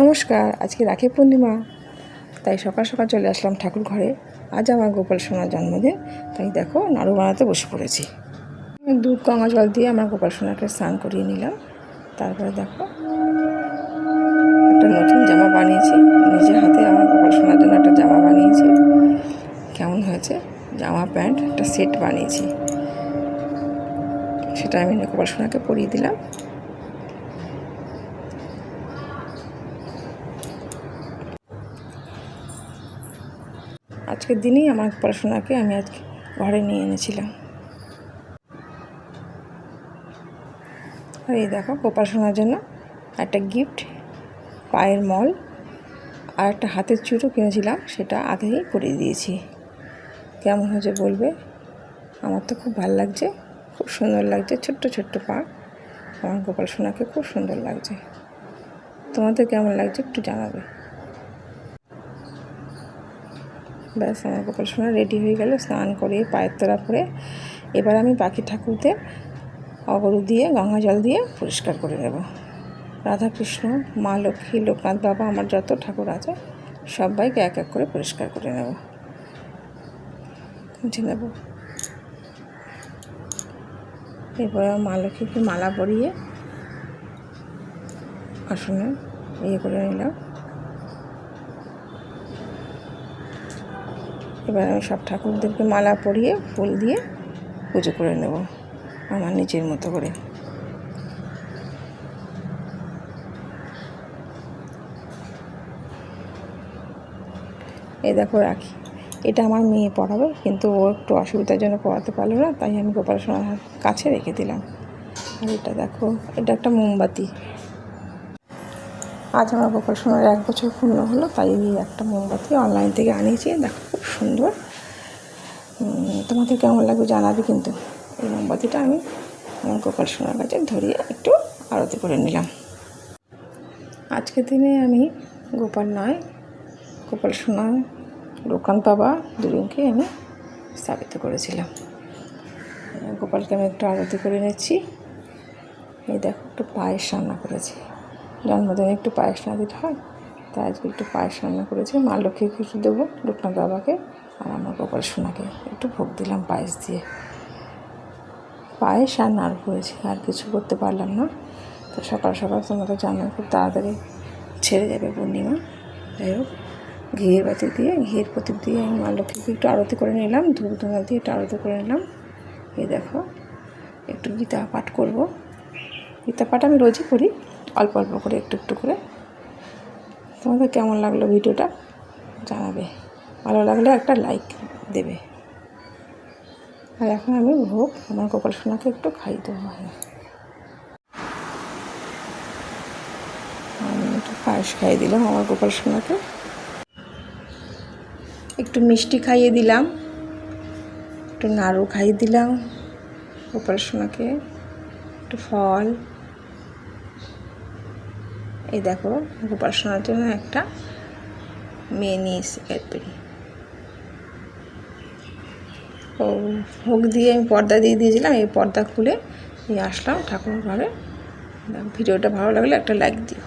নমস্কার, আজকে রাখি পূর্ণিমা, তাই সকাল সকাল চলে আসলাম ঠাকুর ঘরে। আজ আমার গোপাল সোনার জন্মদিন, তাই দেখো নাড়ু বানাতে বসে পড়েছি। দুধ, গঙ্গা জল দিয়ে আমার গোপাল সোনাকে স্নান করিয়ে নিলাম। তারপরে দেখো, একটা নতুন জামা বানিয়েছি। নিজে হাতে আমার গোপাল সোনার জন্য একটা জামা বানিয়েছি। কেমন হয়েছে? জামা, প্যান্ট, একটা সেট বানিয়েছি। সেটা আমি গোপাল সোনাকে পরিয়ে দিলাম। আজকের দিনেই আমার পড়াশোনাকে আমি আজকে ঘরে নিয়ে এনেছিলাম। আর এই দেখো, গোপাল জন্য একটা গিফট পায়ের মল আর একটা হাতের চুড়ো কিনেছিলাম, সেটা আগেই পরিয়ে দিয়েছি। কেমন হয়েছে বলবে? আমার তো খুব ভালো লাগছে, খুব সুন্দর লাগছে, ছোট্ট ছোট্ট পা। আমার গোপাল সোনাকে খুব সুন্দর লাগছে। তোমাদের কেমন লাগছে একটু জানাবে। ব্যাস, আমার গোপাল সোনা রেডি হয়ে গেল, স্নান করে, পায়ের তোলা করে এবার আমি বাকি ঠাকুরদের অগরু দিয়ে, গঙ্গা জল দিয়ে পরিষ্কার করে নেব। রাধাকৃষ্ণ, মা লক্ষ্মী, লোকনাথ বাবা, আমার যত ঠাকুর আছে, সবাইকে এক এক করে পরিষ্কার করে নেব। মুছে নেব। এরপর মা লক্ষ্মীকে মালা পরিয়ে আসনে ইয়ে করে নিলাম। এবার আমি সব ঠাকুরদেরকে মালা পরিয়ে ফুল দিয়ে পুজো করে নেব আমার নিজের মতো করে। এই দেখো রাখি, এটা আমার মেয়ে পড়াবে, কিন্তু ও একটু অসুবিধার জন্য পড়াতে পারল না, তাই আমি গোপাল সোনার কাছে রেখে দিলাম। আর এটা দেখো, এটা একটা মোমবাতি। আজ আমার গোপাল সোনার এক বছর পূর্ণ হলো, তাই এই একটা মোমবাতি অনলাইন থেকে আনিয়েছি। দেখো, খুব সুন্দর। তোমাদের কেমন লাগবে জানাবে কিন্তু। এই মোমবাতিটা আমি আমার গোপাল সোনার কাছে ধরিয়ে একটু আরতি করে নিলাম। আজকের দিনে আমি গোপাল নয়, গোপাল সোনা দোকান বাবা দুজনকে আমি স্থাপিত করেছিলাম। গোপালকে আমি একটু আরতি করে নিচ্ছি। এই দেখো, একটু পায়েস রান্না করেছি। জন্মদিনে একটু পায়েস না দিতে হয়, তাই আজকে একটু পায়েস রান্না করেছি। মা লক্ষ্মীকে একটু দেবো লোকনাথ বাবাকে আর আমার গোপাল সোনাকে। একটু ভোগ দিলাম পায়েস দিয়ে। পায়েস আর নাড়ু করেছি, আর কিছু করতে পারলাম না। তো সকাল সকাল তোমরা জানো খুব তাড়াতাড়ি ছেড়ে যাবে পূর্ণিমা। যাই হোক, ঘিয়ের বাতি দিয়ে, ঘিয়ের প্রদীপ দিয়ে আমি মা লক্ষ্মীকে একটু আরতি করে নিলাম ধূপ ধুনা দিয়ে একটু আরতি করে নিলাম। এই দেখো, একটু গীতা পাঠ করব। গীতা পাঠ আমি রোজই করি। অল্প অল্প করে, একটু একটু করে। তোমাদের কেমন লাগল ভিডিওটা? জানাবে। ভালো লাগলে একটা লাইক দেবে। আর এখন আমি ভোগ, আমার গোপাল সোনাকে একটু খাই দেবো আমি একটু পায়েস খাইয়ে দিলাম আমার গোপাল সোনাকে। একটু মিষ্টি খাইয়ে দিলাম। একটু নাড়ু খাইয়ে দিলাম। গোপাল সোনাকে, একটু ফল। এই দেখো, গোপাল সোনার জন্য একটা মেয়ে নিয়ে এসে ক্যাডবেরি ও হোক দিয়ে আমি পর্দা দিয়ে দিয়েছিলাম, এই পর্দা খুলে নিয়ে আসলাম ঠাকুর ঘরে ভিডিওটা ভালো লাগলে একটা লাইক দিও।